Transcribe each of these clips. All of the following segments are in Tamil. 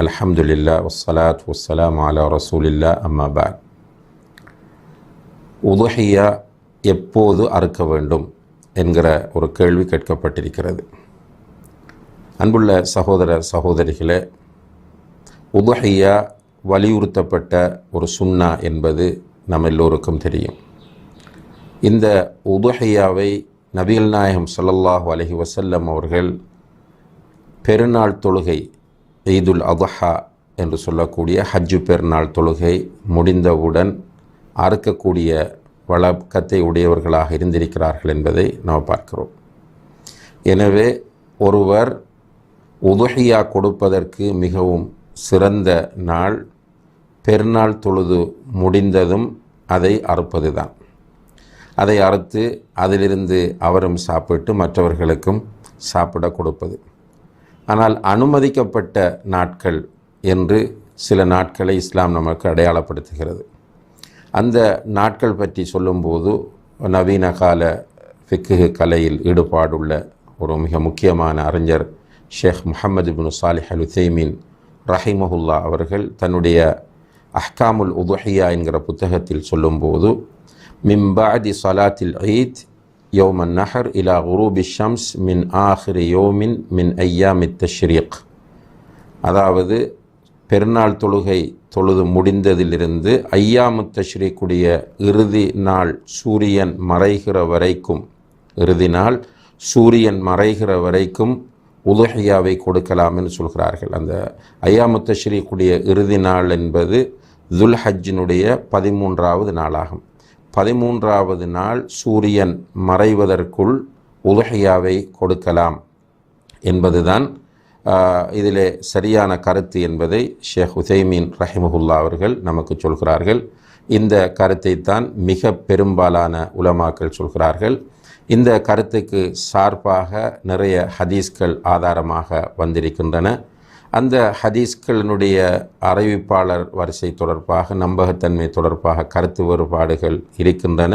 அலமதுல்லா வசலாத் வசலாம் அலா ரசூலில்லா அம்மாபாக் உதுஹையா எப்போது அறுக்க வேண்டும் என்கிற ஒரு கேள்வி கேட்கப்பட்டிருக்கிறது. அன்புள்ள சகோதர சகோதரிகளே உதுஹையா வலியுறுத்தப்பட்ட ஒரு சுண்ணா என்பது நம்ம எல்லோருக்கும் தெரியும். இந்த உதுஹையாவை நபிகள் நாயகம் சல்லல்லாஹ் அலஹி வசல்லம் அவர்கள் பெருநாள் தொழுகை ஈதுல் அதஹா என்று சொல்லக்கூடிய ஹஜ்ஜு பெருநாள் தொழுகை முடிந்தவுடன் அறுக்கக்கூடிய வழக்கத்தை உடையவர்களாக இருந்திருக்கிறார்கள் என்பதை நாம் பார்க்கிறோம். எனவே ஒருவர் உதுஹியா கொடுப்பதற்கு மிகவும் சிறந்த நாள். பெருநாள் தொழுது முடிந்ததும் அதை அறுப்பது தான் அதை அறுத்து அதிலிருந்து அவரும் சாப்பிட்டு மற்றவர்களுக்கும் சாப்பிட கொடுப்பது. ஆனால் அனுமதிக்கப்பட்ட நாட்கள் என்று சில நாட்களை இஸ்லாம் நமக்கு அடையாளப்படுத்துகிறது. அந்த நாட்கள் பற்றி சொல்லும்போது நவீன கால ஃபிக்கு கலையில் ஈடுபாடுள்ள ஒரு மிக முக்கியமான அறிஞர் ஷேக் முஹம்மது பின் சாலிஹ் அல் உசைமீன் ரஹிமஹுல்லா அவர்கள் தன்னுடைய அஹ்காமுல் உதுஹியா என்கிற புத்தகத்தில் சொல்லும்போது மிம்பாதி சலாத்தில் ஈத் யோம நஹர் இலா குரூபி ஷம்ஸ் மின் ஆஹிரி யோமின் மின் ஐயாமித் தஷ்ரீக். அதாவது பெருநாள் தொழுகை தொழுது முடிந்ததிலிருந்து ஐயாமு தஷ்ரீக்குடைய இறுதி நாள் சூரியன் மறைகிற வரைக்கும் இறுதி நாள் சூரியன் மறைகிற வரைக்கும் உதுஹையாவை கொடுக்கலாம் என்று சொல்கிறார்கள். அந்த ஐயாமு தஷ்ரீக்குடைய இறுதி நாள் என்பது துல்ஹஜினுடைய பதிமூன்றாவது நாளாகும். பதிமூன்றாவது நாள் சூரியன் மறைவதற்குள் உதுஹியாவை கொடுக்கலாம் என்பதுதான் இதிலே சரியான கருத்து என்பதை ஷேக் உசைமீன் ரஹிமஹுல்லா அவர்கள் நமக்கு சொல்கிறார்கள். இந்த கருத்தை தான் மிக பெரும்பாலான உலமாக்கள் சொல்கிறார்கள். இந்த கருத்துக்கு சார்பாக நிறைய ஹதீஸ்கள் ஆதாரமாக வந்திருக்கின்றன. அந்த ஹதீஸ்களினுடைய அறிவிப்பாளர் வரிசை தொடர்பாக நம்பகத்தன்மை தொடர்பாக கருத்து வேறுபாடுகள் இருக்கின்றன.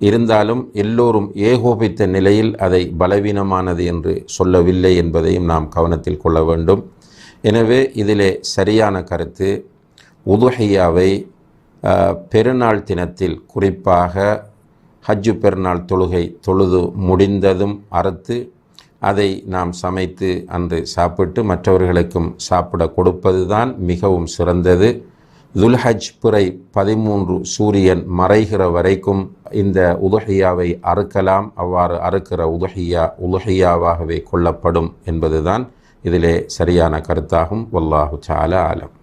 இருந்தாலும் எல்லோரும் ஏகோபித்த நிலையில் அதை பலவீனமானது என்று சொல்லவில்லை என்பதையும் நாம் கவனத்தில் கொள்ள வேண்டும். எனவே இதிலே சரியான கருத்து உதுஹையாவை பெருநாள் தினத்தில் குறிப்பாக ஹஜ்ஜு பெருநாள் தொழுகை தொழுது முடிந்ததும் அறுத்து அதை நாம் சமைத்து அன்று சாப்பிட்டு மற்றவர்களுக்கும் சாப்பிட கொடுப்பது தான் மிகவும் சிறந்தது. துல்ஹஜ் பிறை பதிமூன்று சூரியன் மறைகிற வரைக்கும் இந்த உதுகையாவை அறுக்கலாம். அவ்வாறு அறுக்கிற உதுகையா உதுஹியாவாகவே கொள்ளப்படும் என்பதுதான் இதிலே சரியான கருத்தாகும். வல்லாஹு சால ஆலம்.